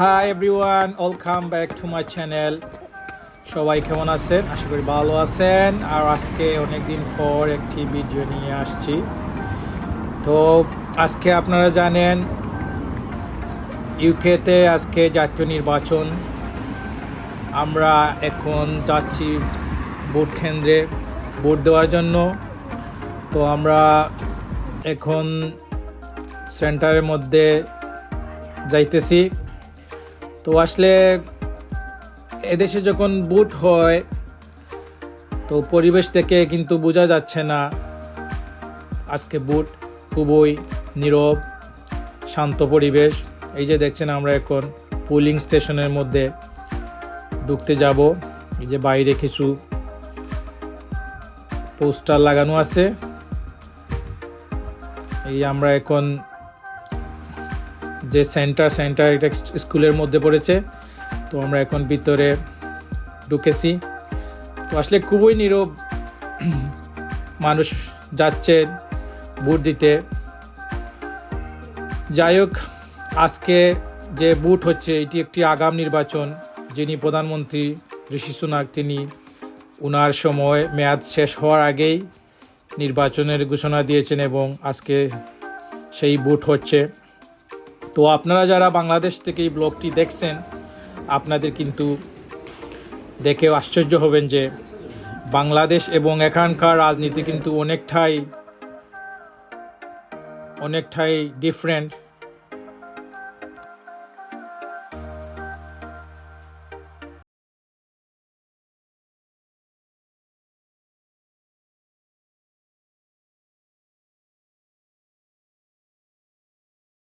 Hi everyone welcome back to my channel সবাই কেমন আছেন? আশা করি ভালো আছেন। আর আজকে অনেক দিন পর একটি ভিডিও নিয়ে আসছি। তো আজকে আপনারা জানেন ইউকেতে আজকে জাতীয় নির্বাচন। আমরা এখন যাচ্ছি ভোট কেন্দ্রে ভোট দেওয়ার জন্য। তো আমরা এখন সেন্টারের মধ্যে যাইতেছি। তো আসলে এদেশে যখন বুট হয়, তো পরিবেশ থেকে কিন্তু বোঝা যাচ্ছে না। আজকে বুট খুবই নীরব, শান্ত পরিবেশ। এই যে দেখছেন আমরা এখন পুলিং স্টেশনের মধ্যে ঢুকতে যাব। এই যে বাইরে কিছু পোস্টার লাগানো আছে। এই আমরা এখন যে সেন্টার সেন্টার এটা স্কুলের মধ্যে পড়েছে। তো আমরা এখন ভিতরে ঢুকেছি। তো আসলে খুবই নীরব মানুষ যাচ্ছে ভোট দিতে। যাই হোক, আজকে যে বুট হচ্ছে, এটি একটি আগাম নির্বাচন। যিনি প্রধানমন্ত্রী ঋষি সুনাক, তিনি উনার সময় মেয়াদ শেষ হওয়ার আগেই নির্বাচনের ঘোষণা দিয়েছেন এবং আজকে সেই বুট হচ্ছে। তো আপনারা যারা বাংলাদেশ থেকে এই ব্লগটি দেখছেন, আপনাদের কিন্তু দেখে আশ্চর্য হবেন যে বাংলাদেশ এবং এখানকার রাজনীতি কিন্তু অনেকটাই অনেকটাই ডিফারেন্ট